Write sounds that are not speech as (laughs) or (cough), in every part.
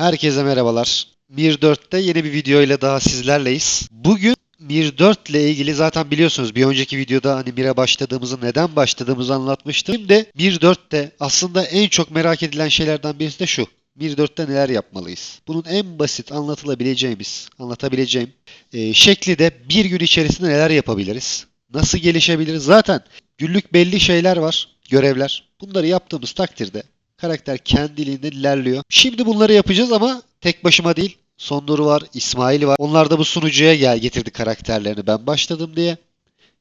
Herkese merhabalar. Mir 4'te yeni bir video ile daha sizlerleyiz. Bugün Mir 4 ile ilgili zaten biliyorsunuz bir önceki videoda hani Mir'e başladığımızı, neden başladığımızı anlatmıştım. Şimdi Mir 4'te aslında en çok merak edilen şeylerden birisi de şu. Mir 4'te neler yapmalıyız? Bunun en basit anlatabileceğimiz, anlatabileceğim e, şekli de bir gün içerisinde neler yapabiliriz? Nasıl gelişebiliriz? Zaten günlük belli şeyler var, görevler. Bunları yaptığımız takdirde Karakter kendiliğinden ilerliyor. Şimdi bunları yapacağız ama tek başıma değil. Sondur var, İsmail var. Onlar da bu sunucuya gel getirdi karakterlerini ben başladım diye.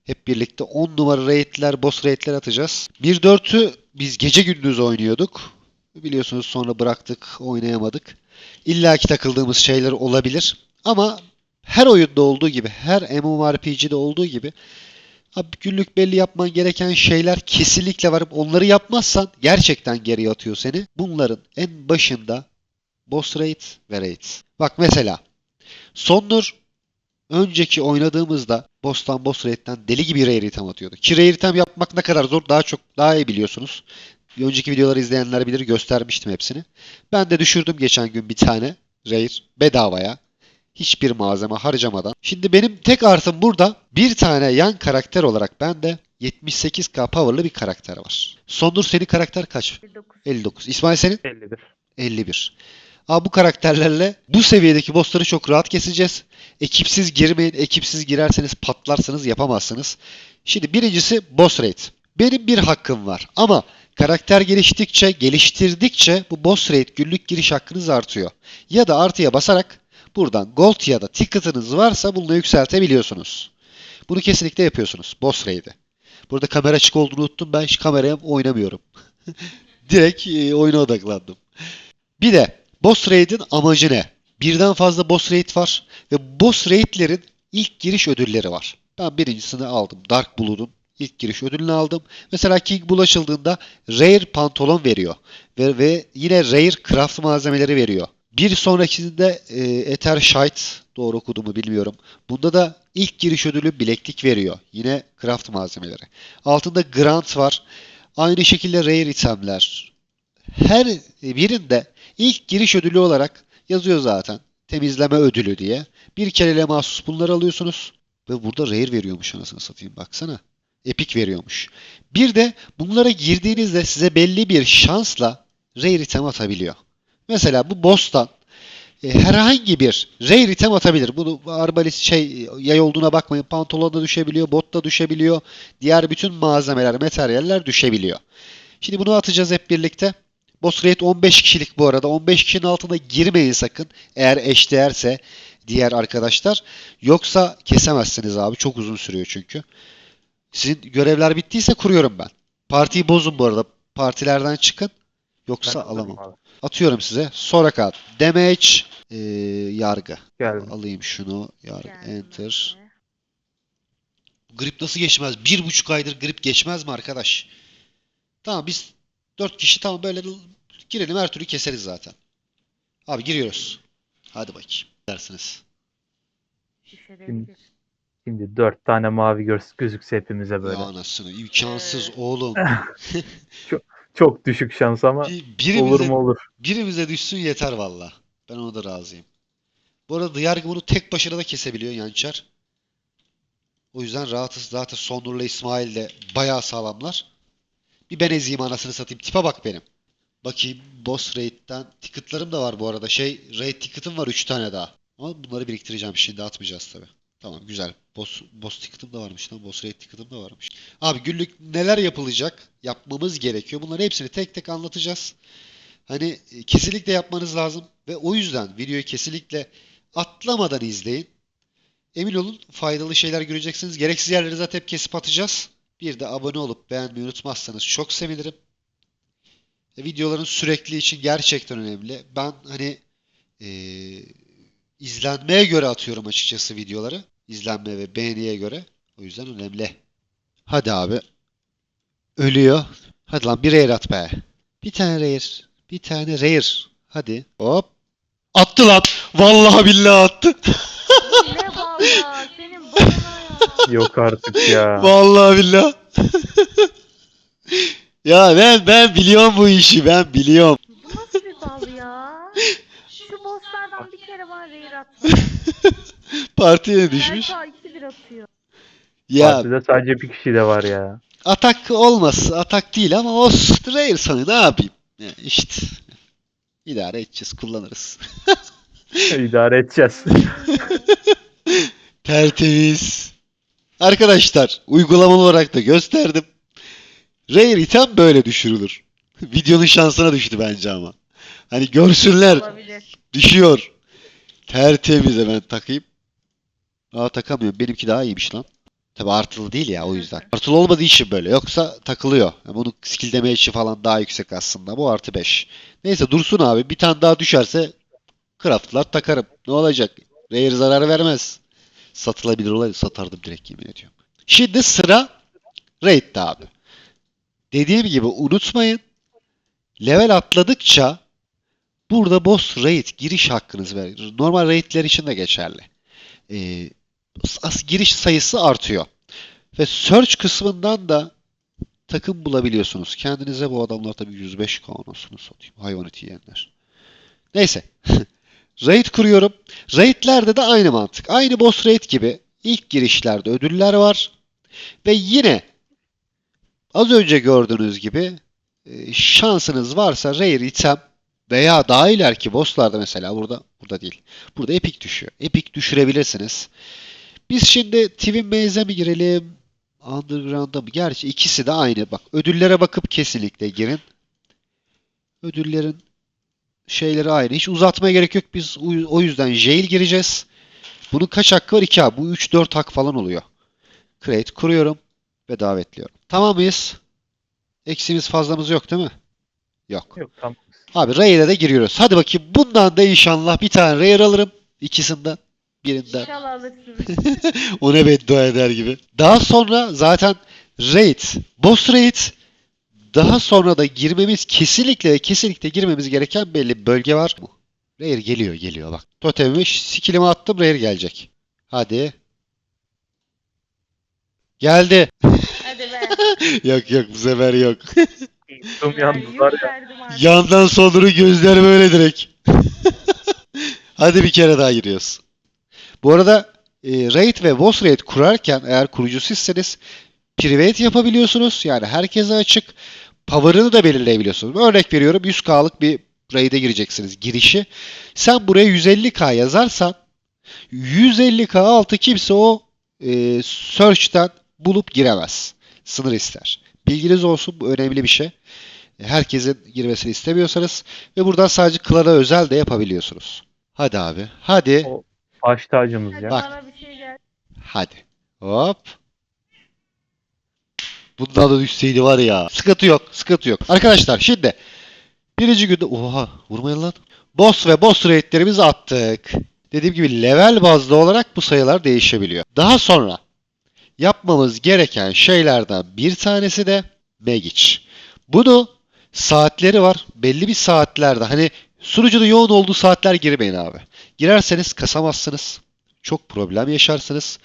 Hep birlikte 10 numara raidler, boss raidler atacağız. 1.4'ü biz gece gündüz oynuyorduk. Biliyorsunuz sonra bıraktık, oynayamadık. İlla ki takıldığımız şeyler olabilir. Ama her oyunda olduğu gibi, her MMORPG'de olduğu gibi Abi günlük belli yapman gereken şeyler kesinlikle var. Onları yapmazsan gerçekten geriye atıyor seni. Bunların en başında boss rate ve rate. Bak mesela Sondur önceki oynadığımızda boss'tan boss rate'den deli gibi rare item atıyordu. Ki rare item yapmak ne kadar zor daha çok daha iyi biliyorsunuz. Önceki videoları izleyenler bilir göstermiştim hepsini. Ben de düşürdüm geçen gün bir tane rare bedavaya hiçbir malzeme harcamadan. Şimdi benim tek artım burada bir tane yan karakter olarak bende 78k power'lı bir karakter var. Sondur senin karakter kaç? 59. 59. İsmail senin? 51. 51. Abi bu karakterlerle bu seviyedeki bossları çok rahat keseceğiz. Ekipsiz girmeyin. Ekipsiz girerseniz patlarsınız yapamazsınız. Şimdi birincisi boss rate. Benim bir hakkım var ama karakter geliştikçe, geliştirdikçe bu boss rate günlük giriş hakkınız artıyor. Ya da artıya basarak buradan gold ya da ticket'ınız varsa bunu yükseltebiliyorsunuz. Bunu kesinlikle yapıyorsunuz. Boss rate'i. Burada kamera açık olduğunu unuttum. Ben hiç kameraya oynamıyorum. (laughs) Direkt e, oyuna odaklandım. Bir de boss raid'in amacı ne? Birden fazla boss raid var ve boss raid'lerin ilk giriş ödülleri var. Ben birincisini aldım. Dark Blood'un ilk giriş ödülünü aldım. Mesela King Bull açıldığında rare pantolon veriyor ve, ve yine rare craft malzemeleri veriyor. Bir sonrakisinde e, Ether Shite doğru okuduğumu bilmiyorum. Bunda da ilk giriş ödülü bileklik veriyor. Yine craft malzemeleri. Altında Grant var. Aynı şekilde rare itemler. Her birinde ilk giriş ödülü olarak yazıyor zaten. Temizleme ödülü diye. Bir kerele mahsus bunları alıyorsunuz. Ve burada rare veriyormuş anasını satayım baksana. Epic veriyormuş. Bir de bunlara girdiğinizde size belli bir şansla rare item atabiliyor. Mesela bu boss'tan e, herhangi bir rare item atabilir. Bunu arbalist şey yay olduğuna bakmayın. Pantolon da düşebiliyor, bot da düşebiliyor. Diğer bütün malzemeler, materyaller düşebiliyor. Şimdi bunu atacağız hep birlikte. Boss rate 15 kişilik bu arada. 15 kişinin altına girmeyin sakın. Eğer eşdeğerse diğer arkadaşlar. Yoksa kesemezsiniz abi. Çok uzun sürüyor çünkü. Sizin görevler bittiyse kuruyorum ben. Partiyi bozun bu arada. Partilerden çıkın. Yoksa Ben alamam. abi. Atıyorum size. Soraka. Damage. e, yargı. Geldim. Alayım şunu. Yargı. Geldim Enter. Grip nasıl geçmez? Bir buçuk aydır grip geçmez mi arkadaş? Tamam biz dört kişi tamam böyle girelim her türlü keseriz zaten. Abi giriyoruz. Hadi bakayım. Dersiniz. Düşebilir. Şimdi dört tane mavi göz gözükse hepimize böyle. Ya anasını imkansız Ee, oğlum. (laughs) (laughs) Çok düşük şans ama Bir- olur mu olur. birimize düşsün yeter valla. Ben ona da razıyım. Bu arada yargı bunu tek başına da kesebiliyor Yançar. O yüzden rahatız. Zaten Sonur'la İsmail de bayağı sağlamlar. Bir ben ezeyim anasını satayım. Tipe bak benim. Bakayım boss raid'den. Ticket'larım da var bu arada. Şey raid ticket'ım var 3 tane daha. Ama bunları biriktireceğim. Şimdi atmayacağız tabi. Tamam güzel. Boss, boss ticket'ım da varmış lan. Boss raid ticket'ım da varmış. Abi günlük neler yapılacak? Yapmamız gerekiyor. Bunların hepsini tek tek anlatacağız. Hani e, kesinlikle yapmanız lazım. Ve o yüzden videoyu kesinlikle atlamadan izleyin. Emin olun faydalı şeyler göreceksiniz. Gereksiz yerleri zaten hep kesip atacağız. Bir de abone olup beğenmeyi unutmazsanız çok sevinirim. E, videoların sürekli için gerçekten önemli. Ben hani e, izlenmeye göre atıyorum açıkçası videoları. İzlenme ve beğeniye göre. O yüzden önemli. Hadi abi. Ölüyor. Hadi lan bir rare at be. Bir tane rare. Bir tane rare. Hadi. Hop. Attı lan. Vallahi billahi attı. Ne bal ya? Senin balına ya. Yok artık ya. Vallahi billahi. ya ben ben biliyorum bu işi. Ben biliyorum. Bu nasıl bir bal ya? Rehir atma. (laughs) Partiye düşmüş. Belki 2-1 atıyor. Ya Partide sadece bir kişi de var ya. atak olmaz. Atak değil ama o Rare sana ne yapayım? Ya işte. İdare edeceğiz, kullanırız. (laughs) İdare edeceğiz. (laughs) Tertemiz. Arkadaşlar uygulamalı olarak da gösterdim. Rare item böyle düşürülür. Videonun şansına düştü bence ama. Hani görsünler Olabilir. düşüyor. Tertemiz hemen takayım. Aa takamıyorum. Benimki daha iyiymiş lan. Tabi artılı değil ya o yüzden. Artılı olmadığı için böyle. Yoksa takılıyor. Yani bunun skill damage'i falan daha yüksek aslında. Bu artı 5. Neyse dursun abi. Bir tane daha düşerse craftlar takarım. Ne olacak? Rare zarar vermez. Satılabilir olaydı satardım direkt yemin ediyorum. Şimdi sıra raid'de abi. Dediğim gibi unutmayın. Level atladıkça burada boss raid giriş hakkınız verir. Normal raid'ler için de geçerli. Ee, giriş sayısı artıyor. Ve search kısmından da takım bulabiliyorsunuz. Kendinize bu adamlar tabii 105 kanunosunu satayım. Hayvan eti yiyenler. Neyse. (laughs) Raid kuruyorum. Raid'lerde de aynı mantık. Aynı boss raid gibi ilk girişlerde ödüller var. Ve yine az önce gördüğünüz gibi e, şansınız varsa rare item veya daha ileriki bosslarda mesela burada burada değil. Burada epic düşüyor. Epic düşürebilirsiniz. Biz şimdi Twin Maze'e mi girelim? Underground'a mı? Gerçi ikisi de aynı. Bak ödüllere bakıp kesinlikle girin. Ödüllerin şeyleri aynı. Hiç uzatmaya gerek yok. Biz o- yüzden jail gireceğiz. Bunun kaç hakkı var? 2 abi. Bu 3-4 hak falan oluyor. Create kuruyorum ve davetliyorum. Tamam mıyız? Eksimiz fazlamız yok değil mi? Yok. Yok tamam. Abi Rare'e de giriyoruz. Hadi bakayım bundan da inşallah bir tane Rare alırım. İkisinden. Birinden. İnşallah alırsınız. (laughs) O ne beddua eder gibi. Daha sonra zaten raid, boss raid daha sonra da girmemiz kesinlikle ve kesinlikle girmemiz gereken belli bir bölge var. Rare geliyor geliyor bak. Totemimi skillimi attım Rare gelecek. Hadi. Geldi. Hadi be. (laughs) yok yok bu sefer yok. (laughs) Tüm Ben yalnız var yük ya. Yandan solduru gözler böyle direkt. (laughs) Hadi bir kere daha giriyoruz. Bu arada e, raid ve boss raid kurarken eğer kurucu sizseniz private yapabiliyorsunuz. Yani herkese açık. Power'ını da belirleyebiliyorsunuz. Örnek veriyorum 100k'lık bir raid'e gireceksiniz girişi. Sen buraya 150k yazarsan 150k altı kimse o e, search'ten bulup giremez. Sınır ister. Bilginiz olsun bu önemli bir şey. Herkesin girmesini istemiyorsanız ve buradan sadece klana özel de yapabiliyorsunuz. Hadi abi. Hadi. O- Baş tacımız ya. Bak. Hadi. Hop. Bundan da düşseydi var ya. Sıkıntı yok. Sıkıntı yok. Arkadaşlar şimdi birinci günde oha vurmayın lan. Boss ve boss raidlerimizi attık. Dediğim gibi level bazlı olarak bu sayılar değişebiliyor. Daha sonra yapmamız gereken şeylerden bir tanesi de Magic. Bunu saatleri var. Belli bir saatlerde hani sunucuda yoğun olduğu saatler girmeyin abi. Girerseniz kasamazsınız. Çok problem yaşarsınız.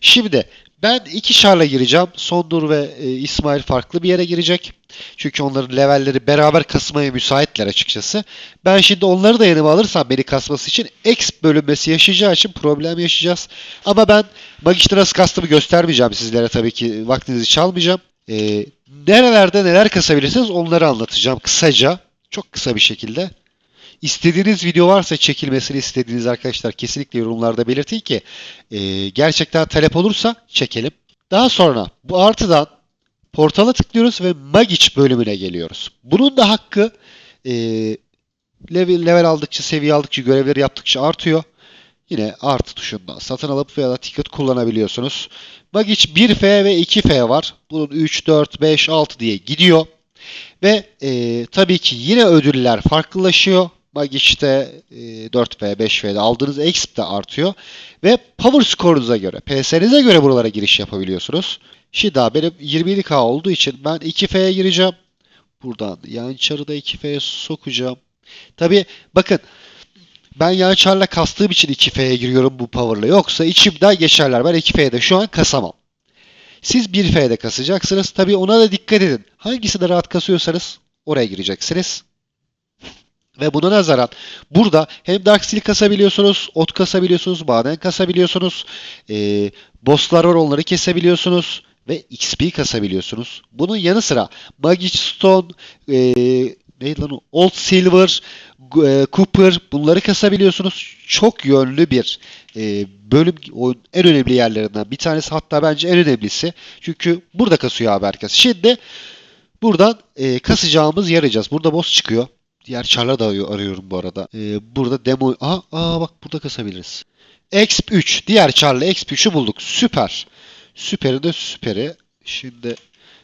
Şimdi ben iki şarla gireceğim. Sondur ve e, İsmail farklı bir yere girecek. Çünkü onların levelleri beraber kasmaya müsaitler açıkçası. Ben şimdi onları da yanıma alırsam beni kasması için X bölünmesi yaşayacağı için problem yaşayacağız. Ama ben Magic'te nasıl kastımı göstermeyeceğim sizlere tabii ki. Vaktinizi çalmayacağım. E, nerelerde neler kasabilirsiniz onları anlatacağım kısaca. Çok kısa bir şekilde. İstediğiniz video varsa çekilmesini istediğiniz arkadaşlar kesinlikle yorumlarda belirtin ki e, gerçekten talep olursa çekelim. Daha sonra bu artıdan portala tıklıyoruz ve Magic bölümüne geliyoruz. Bunun da hakkı e, level, level aldıkça, seviye aldıkça, görevleri yaptıkça artıyor. Yine artı tuşundan satın alıp veya da ticket kullanabiliyorsunuz. Magic 1F ve 2F var. Bunun 3, 4, 5, 6 diye gidiyor. Ve e, tabii ki yine ödüller farklılaşıyor. Magic'te e, 4F, 5F'de aldığınız exp de artıyor. Ve power score'unuza göre, PS'nize göre buralara giriş yapabiliyorsunuz. Şimdi daha benim 27K olduğu için ben 2F'ye gireceğim. Buradan yan çarı da 2F'ye sokacağım. Tabii bakın ben yan çarla kastığım için 2F'ye giriyorum bu power'la. Yoksa içimden geçerler. Ben 2F'de şu an kasamam. Siz 1F'de kasacaksınız. Tabii ona da dikkat edin. Hangisinde rahat kasıyorsanız oraya gireceksiniz. Ve buna nazaran burada hem Dark Steel kasabiliyorsunuz, ot kasabiliyorsunuz, maden kasabiliyorsunuz, ee, bosslar var onları kesebiliyorsunuz ve XP kasabiliyorsunuz. Bunun yanı sıra Magic Stone, ee, neydi lan o? Old Silver, e, Cooper bunları kasabiliyorsunuz. Çok yönlü bir e, bölüm oyun en önemli yerlerinden bir tanesi hatta bence en önemlisi. Çünkü burada kasıyor abi herkes. Şimdi buradan e, kasacağımız yer arayacağız. Burada boss çıkıyor. Diğer çarla da arıyor- arıyorum bu arada. E, burada demo... Aha, aa bak burada kasabiliriz. Exp 3. Diğer çarla Exp 3'ü bulduk. Süper. Süperi de süperi. Şimdi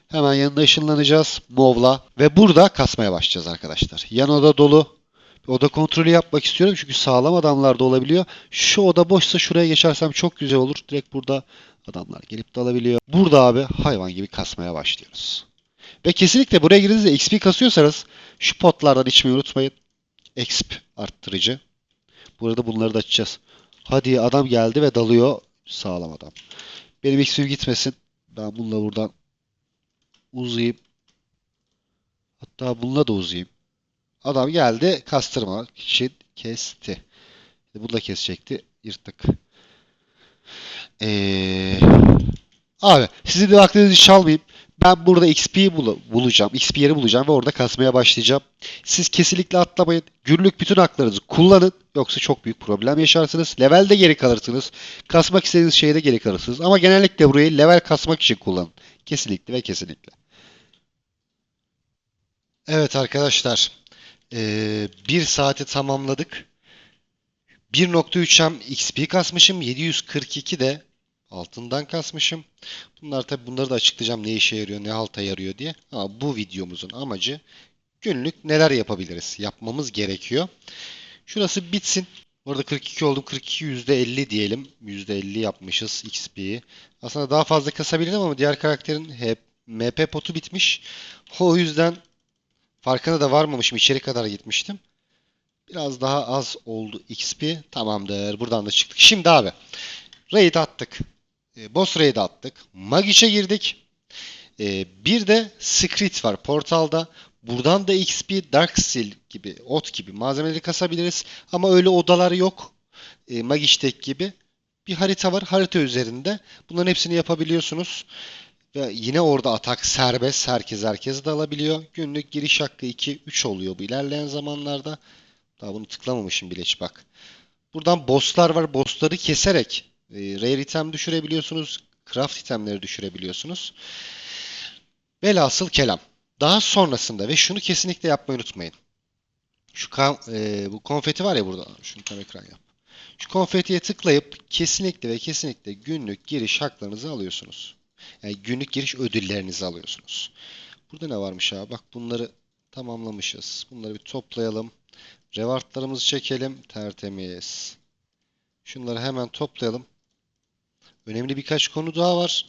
hemen yanına ışınlanacağız. Mov'la. Ve burada kasmaya başlayacağız arkadaşlar. Yan oda dolu. Oda kontrolü yapmak istiyorum çünkü sağlam adamlar da olabiliyor. Şu oda boşsa şuraya geçersem çok güzel olur. Direkt burada adamlar gelip de alabiliyor. Burada abi hayvan gibi kasmaya başlıyoruz. Ve kesinlikle buraya girdiğinizde XP kasıyorsanız şu potlardan içmeyi unutmayın. XP arttırıcı. Burada bunları da açacağız. Hadi adam geldi ve dalıyor. Sağlam adam. Benim XP'm gitmesin. Ben bununla buradan uzayayım. Hatta bununla da uzayayım. Adam geldi kastırmak için kesti. Bunu da kesecekti. Yırttık. Ee, abi sizin de vaktinizi çalmayayım. Ben burada XP'yi bul bulacağım. XP yeri bulacağım ve orada kasmaya başlayacağım. Siz kesinlikle atlamayın. Günlük bütün haklarınızı kullanın. Yoksa çok büyük problem yaşarsınız. Levelde geri kalırsınız. Kasmak istediğiniz şeyde geri kalırsınız. Ama genellikle burayı level kasmak için kullanın. Kesinlikle ve kesinlikle. Evet arkadaşlar. Ee, bir saati tamamladık. 1.3M XP kasmışım. 742 de altından kasmışım. Bunlar tabi bunları da açıklayacağım ne işe yarıyor, ne halta yarıyor diye. Ama bu videomuzun amacı günlük neler yapabiliriz, yapmamız gerekiyor. Şurası bitsin. Orada 42 oldum. 42 %50 diyelim. %50 yapmışız XP'yi. Aslında daha fazla kasabilirim ama diğer karakterin hep MP potu bitmiş. O yüzden farkına da varmamışım. İçeri kadar gitmiştim. Biraz daha az oldu XP. Tamamdır. Buradan da çıktık. Şimdi abi. Raid attık. E, boss raid attık. Magic'e girdik. E, bir de Secret var portalda. Buradan da XP, Dark Steel gibi, ot gibi malzemeleri kasabiliriz. Ama öyle odalar yok. E, Magic'teki gibi. Bir harita var. Harita üzerinde. Bunların hepsini yapabiliyorsunuz. Ve yine orada atak serbest. Herkes herkes de alabiliyor. Günlük giriş hakkı 2-3 oluyor bu ilerleyen zamanlarda. Daha bunu tıklamamışım bile hiç bak. Buradan bosslar var. Bossları keserek e, rare item düşürebiliyorsunuz. Craft itemleri düşürebiliyorsunuz. Velhasıl kelam. Daha sonrasında ve şunu kesinlikle yapmayı unutmayın. Şu e, bu konfeti var ya burada. Şunu tam ekran yap. Şu konfetiye tıklayıp kesinlikle ve kesinlikle günlük giriş haklarınızı alıyorsunuz. Yani günlük giriş ödüllerinizi alıyorsunuz. Burada ne varmış abi? Bak bunları tamamlamışız. Bunları bir toplayalım. Rewardlarımızı çekelim. Tertemiz. Şunları hemen toplayalım. Önemli birkaç konu daha var.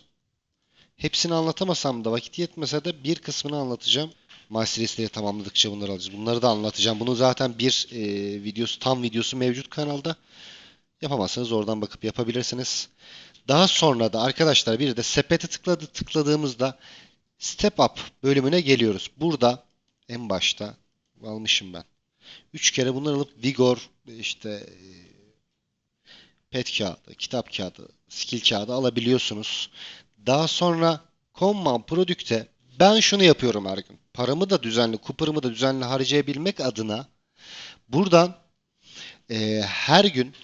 Hepsini anlatamasam da vakit yetmese de bir kısmını anlatacağım. Master listeleri tamamladıkça bunları alacağız. Bunları da anlatacağım. Bunu zaten bir e, videosu, tam videosu mevcut kanalda. Yapamazsanız oradan bakıp yapabilirsiniz. Daha sonra da arkadaşlar bir de sepete tıkladı, tıkladığımızda Step Up bölümüne geliyoruz. Burada en başta almışım ben. 3 kere bunları alıp Vigor, işte e, pet kağıdı, kitap kağıdı, skill kağıdı alabiliyorsunuz. Daha sonra Command Product'e ben şunu yapıyorum her gün. Paramı da düzenli, kuparımı da düzenli harcayabilmek adına buradan e, her gün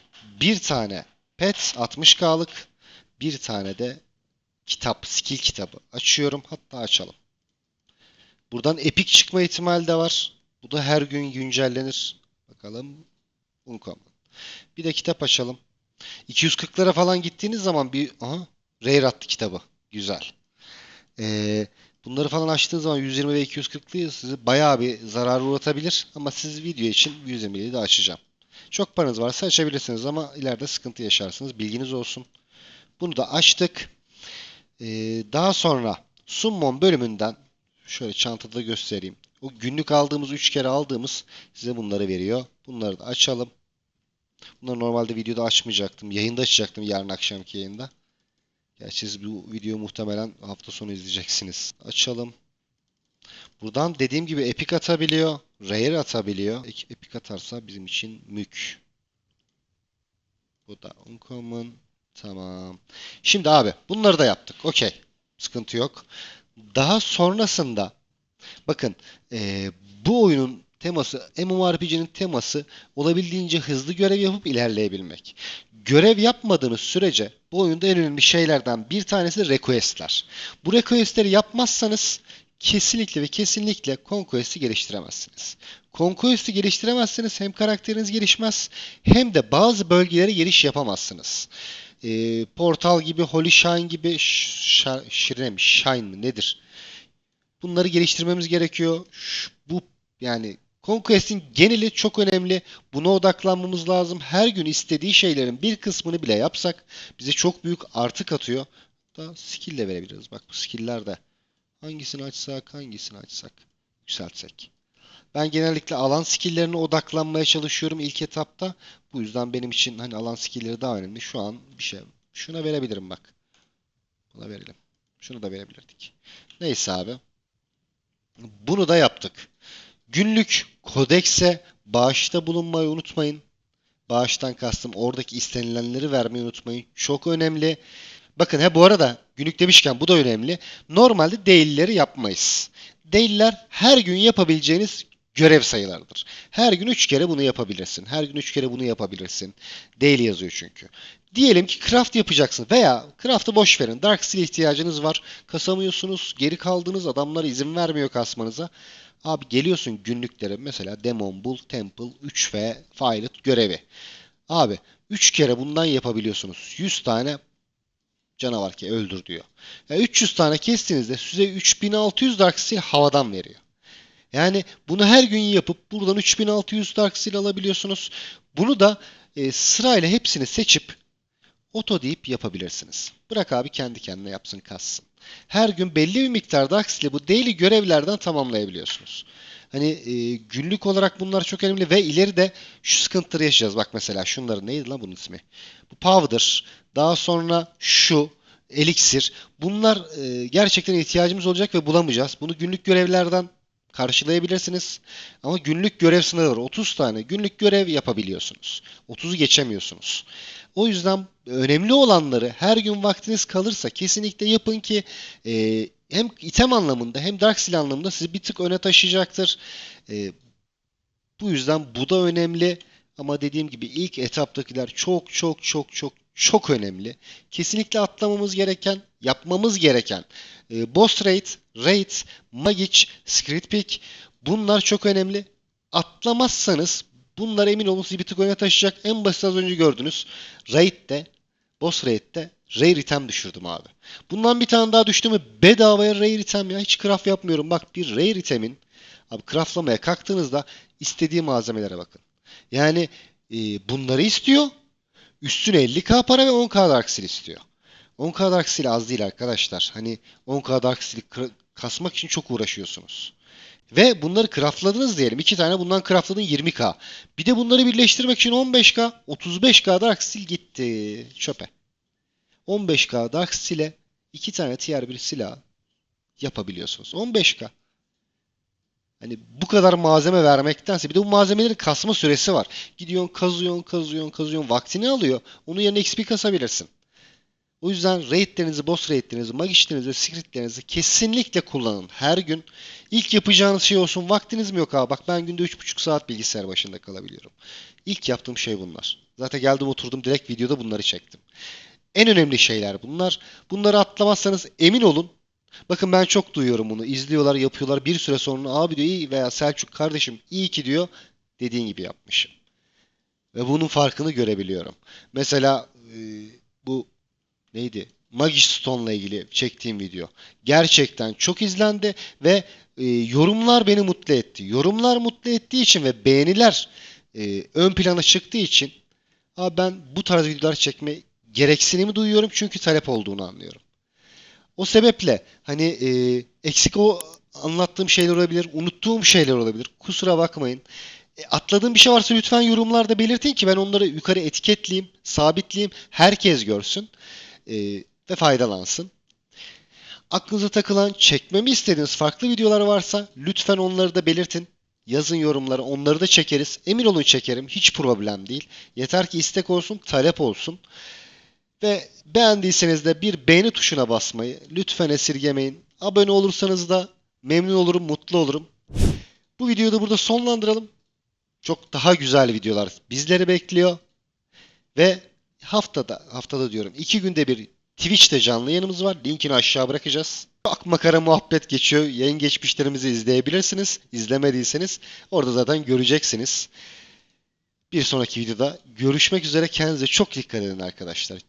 bir tane pet 60K'lık bir tane de kitap, skill kitabı açıyorum. Hatta açalım. Buradan epic çıkma ihtimali de var. Bu da her gün güncellenir. Bakalım. Uncommon. Bir de kitap açalım. 240'lara falan gittiğiniz zaman bir aha rare attı kitabı. Güzel. Ee, bunları falan açtığınız zaman 120 ve 240'lıyı sizi bayağı bir zarar uğratabilir. Ama siz video için 120'liyi de açacağım. Çok paranız varsa açabilirsiniz ama ileride sıkıntı yaşarsınız. Bilginiz olsun. Bunu da açtık. Ee, daha sonra Summon bölümünden şöyle çantada göstereyim. O günlük aldığımız 3 kere aldığımız size bunları veriyor. Bunları da açalım. Bunları normalde videoda açmayacaktım. Yayında açacaktım yarın akşamki yayında. Gerçi siz bu videoyu muhtemelen hafta sonu izleyeceksiniz. Açalım. Buradan dediğim gibi epic atabiliyor. Rare atabiliyor. E- Epic atarsa bizim için mük. Bu da uncommon. Tamam. Şimdi abi bunları da yaptık. Okey. Sıkıntı yok. Daha sonrasında bakın eee, bu oyunun teması MMORPG'nin teması olabildiğince hızlı görev yapıp ilerleyebilmek. Görev yapmadığınız sürece bu oyunda en önemli şeylerden bir tanesi requestler. Bu requestleri yapmazsanız kesinlikle ve kesinlikle Conquest'i geliştiremezsiniz. Conquest'i geliştiremezseniz hem karakteriniz gelişmez hem de bazı bölgelere giriş yapamazsınız. Ee, Portal gibi, Holy Shine gibi, Shine mi, Shine mi nedir? Bunları geliştirmemiz gerekiyor. Ş- Bu yani Conquest'in geneli çok önemli. Buna odaklanmamız lazım. Her gün istediği şeylerin bir kısmını bile yapsak bize çok büyük artı katıyor. Da skill de verebiliriz. Bak bu skill'ler de hangisini açsak, hangisini açsak, yükseltsek. Ben genellikle alan skill'lerine odaklanmaya çalışıyorum ilk etapta. Bu yüzden benim için hani alan skill'leri daha önemli. Şu an bir şey. Şuna verebilirim bak. Buna verelim. Şunu da verebilirdik. Neyse abi. Bunu da yaptık. Günlük kodekse bağışta bulunmayı unutmayın. Bağıştan kastım oradaki istenilenleri vermeyi unutmayın. Çok önemli. Bakın he bu arada günlük demişken bu da önemli. Normalde değilleri yapmayız. Değiller her gün yapabileceğiniz görev sayılarıdır. Her gün 3 kere bunu yapabilirsin. Her gün 3 kere bunu yapabilirsin. Daily yazıyor çünkü. Diyelim ki craft yapacaksın veya craft'ı boş verin. Dark Steel ihtiyacınız var. Kasamıyorsunuz. Geri kaldığınız adamlar izin vermiyor kasmanıza. Abi geliyorsun günlüklere mesela Demon Bull, Temple, 3 ve Violet görevi. Abi 3 kere bundan yapabiliyorsunuz. 100 tane canavar ki öldür diyor. Ya 300 tane kestiğinizde size 3600 Dark Steel havadan veriyor. Yani bunu her gün yapıp buradan 3600 Dark Steel alabiliyorsunuz. Bunu da e, sırayla hepsini seçip oto deyip yapabilirsiniz. Bırak abi kendi kendine yapsın kassın. Her gün belli bir miktar Dark Steel'i bu daily görevlerden tamamlayabiliyorsunuz. Hani e, günlük olarak bunlar çok önemli ve ileride şu sıkıntıları yaşayacağız. Bak mesela şunların neydi lan bunun ismi? Bu Powder, daha sonra şu Elixir. Bunlar e, gerçekten ihtiyacımız olacak ve bulamayacağız. Bunu günlük görevlerden karşılayabilirsiniz. Ama günlük görev sınırı var. 30 tane günlük görev yapabiliyorsunuz. 30'u geçemiyorsunuz. O yüzden önemli olanları her gün vaktiniz kalırsa kesinlikle yapın ki e, hem item anlamında hem Dark Steel anlamında sizi bir tık öne taşıyacaktır. E, bu yüzden bu da önemli. Ama dediğim gibi ilk etaptakiler çok çok çok çok çok önemli. Kesinlikle atlamamız gereken, yapmamız gereken e, boss raid, raid, magic, script pick bunlar çok önemli. Atlamazsanız bunlar emin olun sizi bir tık taşıyacak. En basit az önce gördünüz. Raid'de, boss raid'de rare item düşürdüm abi. Bundan bir tane daha düştü mü bedavaya rare item ya. Hiç craft yapmıyorum. Bak bir rare itemin abi craftlamaya kalktığınızda istediği malzemelere bakın. Yani e, bunları istiyor. Üstüne 50k para ve 10k Dark Steel istiyor. 10k Dark Steel az değil arkadaşlar. Hani 10k Dark kra- kasmak için çok uğraşıyorsunuz. Ve bunları craftladınız diyelim. İki tane bundan craftladın 20k. Bir de bunları birleştirmek için 15k, 35k Dark Steel gitti çöpe. 15k Dark Steel'e iki tane tier 1 silah yapabiliyorsunuz. 15k. Hani bu kadar malzeme vermektense bir de bu malzemelerin kasma süresi var. Gidiyorsun kazıyorsun kazıyorsun kazıyorsun vaktini alıyor. Onun yerine XP kasabilirsin. O yüzden raidlerinizi, boss raidlerinizi, magişlerinizi, secretlerinizi kesinlikle kullanın. Her gün ilk yapacağınız şey olsun. Vaktiniz mi yok abi? Bak ben günde 3,5 saat bilgisayar başında kalabiliyorum. İlk yaptığım şey bunlar. Zaten geldim oturdum direkt videoda bunları çektim. En önemli şeyler bunlar. Bunları atlamazsanız emin olun Bakın ben çok duyuyorum bunu. İzliyorlar, yapıyorlar. Bir süre sonra abi diyor iyi veya Selçuk kardeşim iyi ki diyor dediğin gibi yapmışım. Ve bunun farkını görebiliyorum. Mesela bu neydi? Magic Stone'la ilgili çektiğim video. Gerçekten çok izlendi ve e, yorumlar beni mutlu etti. Yorumlar mutlu ettiği için ve beğeniler e, ön plana çıktığı için abi ben bu tarz videolar çekme gereksinimi duyuyorum çünkü talep olduğunu anlıyorum. O sebeple hani e, eksik o anlattığım şeyler olabilir, unuttuğum şeyler olabilir. Kusura bakmayın. E, atladığım bir şey varsa lütfen yorumlarda belirtin ki ben onları yukarı etiketleyeyim, sabitleyeyim, herkes görsün e, ve faydalansın. Aklınıza takılan, çekmemi istediğiniz farklı videolar varsa lütfen onları da belirtin. Yazın yorumlara, onları da çekeriz. Emin olun çekerim, hiç problem değil. Yeter ki istek olsun, talep olsun. Ve beğendiyseniz de bir beğeni tuşuna basmayı lütfen esirgemeyin. Abone olursanız da memnun olurum, mutlu olurum. Bu videoyu da burada sonlandıralım. Çok daha güzel videolar bizleri bekliyor. Ve haftada, haftada diyorum iki günde bir Twitch'te canlı yayınımız var. Linkini aşağı bırakacağız. Çok makara muhabbet geçiyor. Yayın geçmişlerimizi izleyebilirsiniz. İzlemediyseniz orada zaten göreceksiniz. Bir sonraki videoda görüşmek üzere. Kendinize çok dikkat edin arkadaşlar.